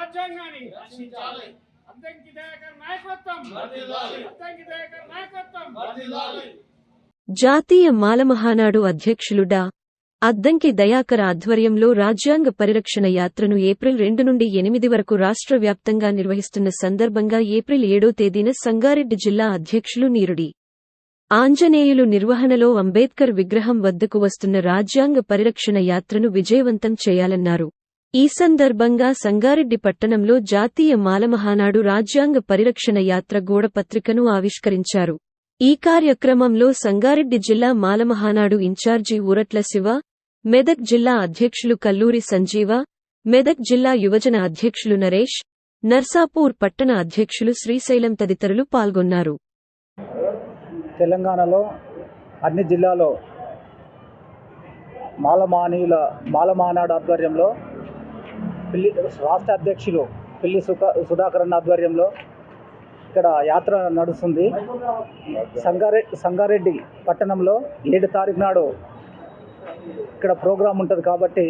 రాజ్యాంగాన్ని అద్దంకి దయాకర్ నాయకత్వం. అద్దంకి దయాకర్ నాయకత్వం. జాతీయ మాలమహానాడు అధ్యక్షులు డా. అద్దంకి దయాకర్ ఆధ్వర్యంలో రాజ్యాంగ పరిరక్షణ యాత్రను ఏప్రిల్ రెండు నుండి ఎనిమిది వరకు రాష్ట్ర వ్యాప్తంగా నిర్వహిస్తున్న సందర్భంగా ఏప్రిల్ ఏడో తేదీన సంగారెడ్డి జిల్లా అధ్యక్షులు నీరుడి. ఆంజనేయులు నిర్వహణలో అంబేద్కర్ విగ్రహం వద్దకు వస్తున్న రాజ్యాంగ పరిరక్షణ యాత్రను విజయవంతం చేయాలన్నారు. ఈ సందర్భంగా సంగారెడ్డి పట్టణంలో జాతీయ మాలమహానాడు రాజ్యాంగ పరిరక్షణ యాత్ర గోడ పత్రికను ఆవిష్కరించారు. ఈ కార్యక్రమంలో సంగారెడ్డి జిల్లా మాలమహానాడు ఇన్ఛార్జి ఊరట్ల శివ మెదక్ జిల్లా అధ్యక్షులు కల్లూరి సంజీవ మెదక్ జిల్లా యువజన అధ్యక్షులు నరేష్ నర్సాపూర్ పట్టణ అధ్యక్షులు శ్రీశైలం తదితరులు పాల్గొన్నారు. తెలంగాణలో అన్ని జిల్లాలో మాలమానీయుల మాలమానాడు ఆధ్వర్యంలో పిల్లి రాష్ట్ర అధ్యక్షులు పిల్లి సుఖ సుధాకర్ అన్న ఆధ్వర్యంలో ఇక్కడ యాత్ర నడుస్తుంది. సంగారెడ్డి సంగారెడ్డి పట్టణంలో ఏడు తారీఖు నాడు ఇక్కడ ప్రోగ్రాం ఉంటుంది కాబట్టి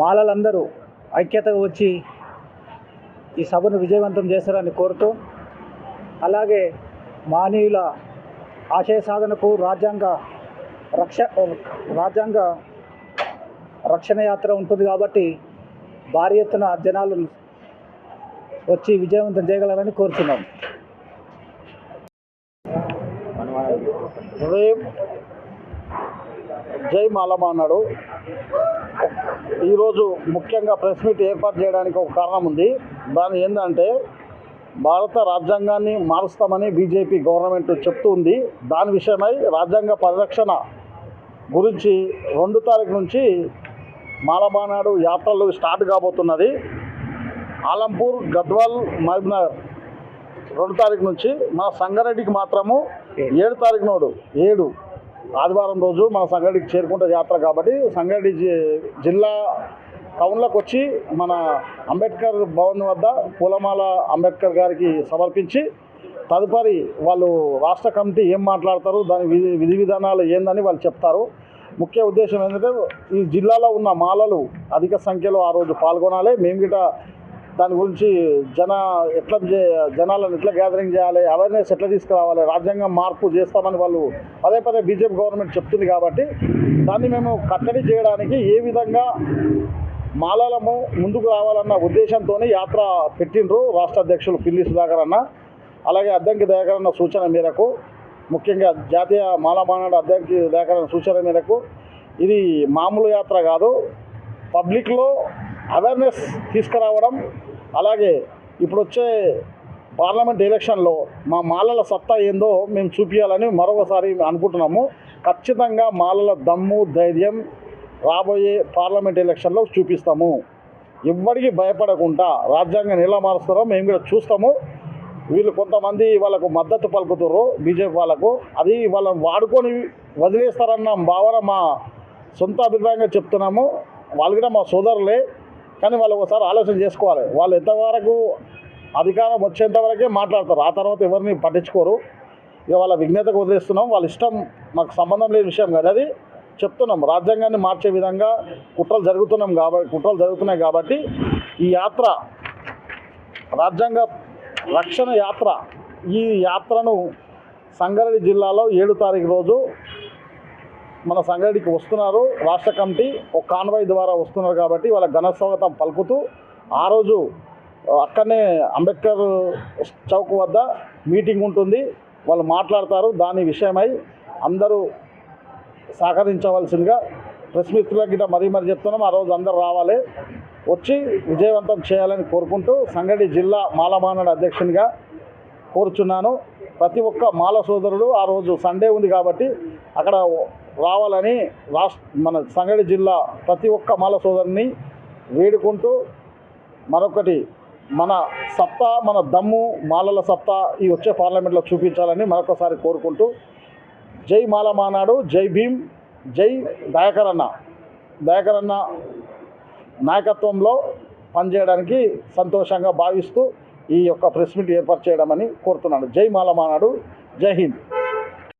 మాలలందరూ ఐక్యతగా వచ్చి ఈ సభను విజయవంతం చేస్తారని కోరుతూ అలాగే మానీయుల ఆశయ సాధనకు రాజ్యాంగ రక్ష రాజ్యాంగ రక్షణ యాత్ర ఉంటుంది కాబట్టి భారీ ఎత్తున జనాలు వచ్చి విజయవంతం చేయగలరని కోరుతున్నాం. ఉదయం జై మాలమ్మ అన్నాడు. ఈరోజు ముఖ్యంగా ప్రెస్ మీట్ ఏర్పాటు చేయడానికి ఒక కారణం ఉంది. దాని ఏంటంటే భారత రాజ్యాంగాన్ని మారుస్తామని బీజేపీ గవర్నమెంట్ చెప్తూ ఉంది. దాని విషయమై రాజ్యాంగ పరిరక్షణ గురించి రెండు తారీఖు నుంచి మాలమానాడు యాత్రలు స్టార్ట్ కాబోతున్నది. ఆలంపూర్ గద్వాల్ మహబూబ్నగర్. రెండు తారీఖు నుంచి మన సంగారెడ్డికి మాత్రము ఏడు తారీఖు నాడు ఏడు ఆదివారం రోజు మన సంగారెడ్డికి చేరుకుంటే యాత్ర కాబట్టి సంగారెడ్డి జి- జిల్లా టౌన్లోకి వచ్చి మన అంబేద్కర్ భవన్ వద్ద పూలమాల అంబేద్కర్ గారికి సమర్పించి తదుపరి వాళ్ళు రాష్ట్ర కమిటీ ఏం మాట్లాడతారు దాని విధి విధి విధానాలు ఏందని వాళ్ళు చెప్తారు. ముఖ్య ఉద్దేశం ఏంటంటే ఈ జిల్లాలో ఉన్న మాలలు అధిక సంఖ్యలో ఆ రోజు పాల్గొనాలి. మేము గిట దాని గురించి జన ఎట్లా జనాలను ఎట్లా గ్యాదరింగ్ చేయాలి అవేర్నెస్ ఎట్లా తీసుకురావాలి రాజ్యాంగం మార్పు చేస్తామని వాళ్ళు పదే పదే బీజేపీ గవర్నమెంట్ చెప్తుంది కాబట్టి దాన్ని మేము కట్టడి చేయడానికి ఏ విధంగా మాలలము ముందుకు రావాలన్న ఉద్దేశంతో యాత్ర పెట్టిండ్రు రాష్ట్ర అధ్యక్షులు పిల్లి సుధాకర్ అన్న అలాగే అద్దంకి దయాకర్ అన్న సూచన మేరకు. ముఖ్యంగా జాతీయ మాలమానాడు అధ్యక్ష దయాకర్ సూచన మేరకు? ఇది మామూలు యాత్ర కాదు. పబ్లిక్లో అవేర్నెస్ తీసుకురావడం అలాగే ఇప్పుడు వచ్చే పార్లమెంట్ ఎలక్షన్లో మా మాలల సత్తా ఏందో మేము చూపించాలని మరొకసారి అనుకుంటున్నాము. ఖచ్చితంగా మాలల దమ్ము ధైర్యం రాబోయే పార్లమెంట్ ఎలక్షన్లో చూపిస్తాము. ఎవ్వడికి భయపడకుండా రాజ్యాంగం ఎలా మారుస్తారో మేము కూడా చూస్తాము. వీళ్ళు కొంతమంది వాళ్ళకు మద్దతు పలుకుతారు బీజేపీ వాళ్ళకు. అది వాళ్ళని వాడుకొని వదిలేస్తారన్న భావన మా సొంత అభిప్రాయంగా చెప్తున్నాము. వాళ్ళు కూడా మా సోదరులే కానీ వాళ్ళు ఒకసారి ఆలోచన చేసుకోవాలి. వాళ్ళు ఎంతవరకు అధికారం వచ్చేంత వరకే మాట్లాడతారు. ఆ తర్వాత ఎవరిని పట్టించుకోరు. ఇక వాళ్ళ విజ్ఞతకు వదిలేస్తున్నాం. వాళ్ళ ఇష్టం మాకు సంబంధం లేని విషయం కానీ అది. చెప్తున్నాం. రాజ్యాంగాన్ని మార్చే విధంగా కుట్రలు జరుగుతున్నాం కాబట్టి కుట్రలు జరుగుతున్నాయి కాబట్టి ఈ యాత్ర రాజ్యాంగ రక్షణ యాత్ర. ఈ యాత్రను సంగారెడ్డి జిల్లాలో ఏడు తారీఖు రోజు మన సంగారెడ్డికి వస్తున్నారు. రాష్ట్ర కమిటీ ఒక కాన్వాయ్ ద్వారా వస్తున్నారు కాబట్టి వాళ్ళ ఘన స్వాగతం పలుకుతూ ఆ రోజు అక్కడనే అంబేద్కర్ చౌక్ వద్ద మీటింగ్ ఉంటుంది. వాళ్ళు మాట్లాడతారు. దాని విషయమై అందరూ సహకరించవలసిందిగా ప్రెస్ మీట్లో గిట్ట మరీ మరీ చెప్తున్నాం. ఆ రోజు అందరు రావాలి. వచ్చి విజయవంతం చేయాలని కోరుకుంటూ సంగడి జిల్లా మాలమానడు అధ్యక్షునిగా కోరుచున్నాను. ప్రతి ఒక్క మాల సోదరుడు ఆ రోజు సండే ఉంది కాబట్టి అక్కడ రావాలని రాష్ట్ర మన సంగడి జిల్లా ప్రతి ఒక్క మాల సోదరుని వేడుకుంటూ మరొకటి మన సత్తా మన దమ్ము మాలల సత్తా ఈ వచ్చే పార్లమెంట్లో చూపించాలని మరొకసారి కోరుకుంటూ జై మాల మానాడు జై భీమ్. జై దయాకరన్న దయాకరన్న నాయకత్వంలో పనిచేయడానికి సంతోషంగా భావిస్తూ ఈ యొక్క ప్రెస్ మీట్ ఏర్పాటు చేయడమని కోరుతున్నాను. జై మాల మానాడు జై హింద్.